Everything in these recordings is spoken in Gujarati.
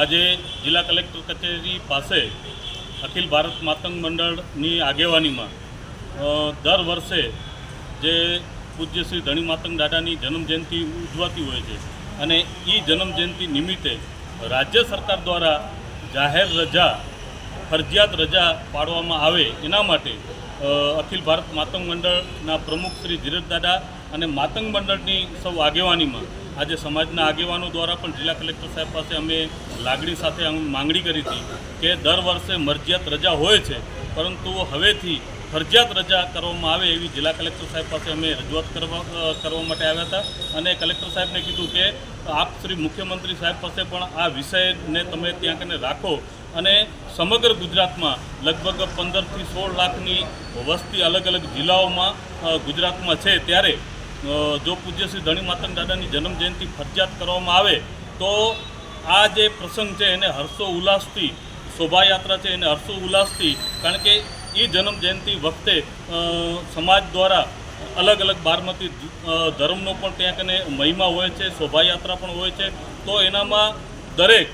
આજે જિલ્લા કલેક્ટર કચેરી પાસે અખિલ ભારત માતંગ મંડળની આગેવાનીમાં દર વર્ષે જે પૂજ્ય શ્રી ધણી માતંગ દાદાની જન્મજયંતિ ઉજવાતી હોય છે અને એ જન્મજયંતિ નિમિત્તે રાજ્ય સરકાર દ્વારા જાહેર રજા, ફરજિયાત રજા પાડવામાં આવે એના માટે અખિલ ભારત માતંગ મંડળના પ્રમુખ શ્રી ધીરજ દાદા અને માતંગ મંડળની સૌ આગેવાનીમાં આજે સમાજના આગેવાનો દ્વારા પણ જિલ્લા કલેક્ટર સાહેબ પાસે અમે લાગણી સાથે અમે માંગણી કરી હતી કે દર વર્ષે મરજિયાત રજા હોય છે, પરંતુ હવેથી ફરજિયાત રજા કરવામાં આવે એવી જિલ્લા કલેક્ટર સાહેબ પાસે અમે રજૂઆત કરવા કરવા માટે આવ્યા હતા. અને કલેક્ટર સાહેબને કીધું કે આપ શ્રી મુખ્યમંત્રી સાહેબ પાસે પણ આ વિષયને તમે ત્યાં કને રાખો. અને સમગ્ર ગુજરાતમાં લગભગ પંદરથી સોળ લાખની વસ્તી અલગ અલગ જિલ્લાઓમાં ગુજરાતમાં છે. ત્યારે જો પૂજ્ય શ્રી ધણી માતંગ દાદાની જન્મજયંતિ ફરજિયાત કરવામાં આવે, તો આ જે પ્રસંગ છે એને હર્ષો ઉલ્લાસથી, શોભાયાત્રા છે એને હર્ષો ઉલ્લાસથી, કારણ કે એ જન્મ જયંતિ વખતે સમાજ દ્વારા અલગ અલગ બારમતી ધર્મનો પણ ત્યાં કને મહિમા હોય છે, શોભાયાત્રા પણ હોય છે, તો એનામાં દરેક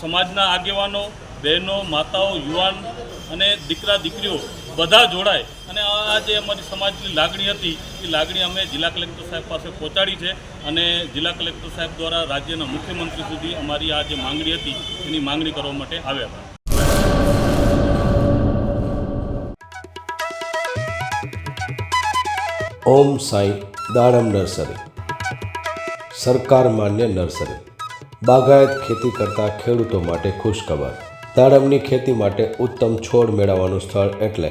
સમાજના આગેવાનો, બહેનો, માતાઓ, યુવાન અને દીકરા દીકરીઓ બધા જોડાય. અને આ જે અમારી સમાજની લાગણી હતી, એ લાગણી અમે જિલ્લા કલેક્ટર સાહેબ પાસે પહોંચાડી છે અને જિલ્લા કલેક્ટર સાહેબ દ્વારા રાજ્યના મુખ્યમંત્રી સુધી અમારી આ જે માંગણી હતી, એની માંગણી કરવા માટે આવ્યા હતા. ઓમ સાંઈ દાડમ નર્સરી. સરકાર માન્ય નર્સરી. બાગાયત ખેતી કરતા ખેડૂતો માટે ખુશખબર. દાડમની ખેતી માટે ઉત્તમ છોડ મેળવવાનું સ્થળ એટલે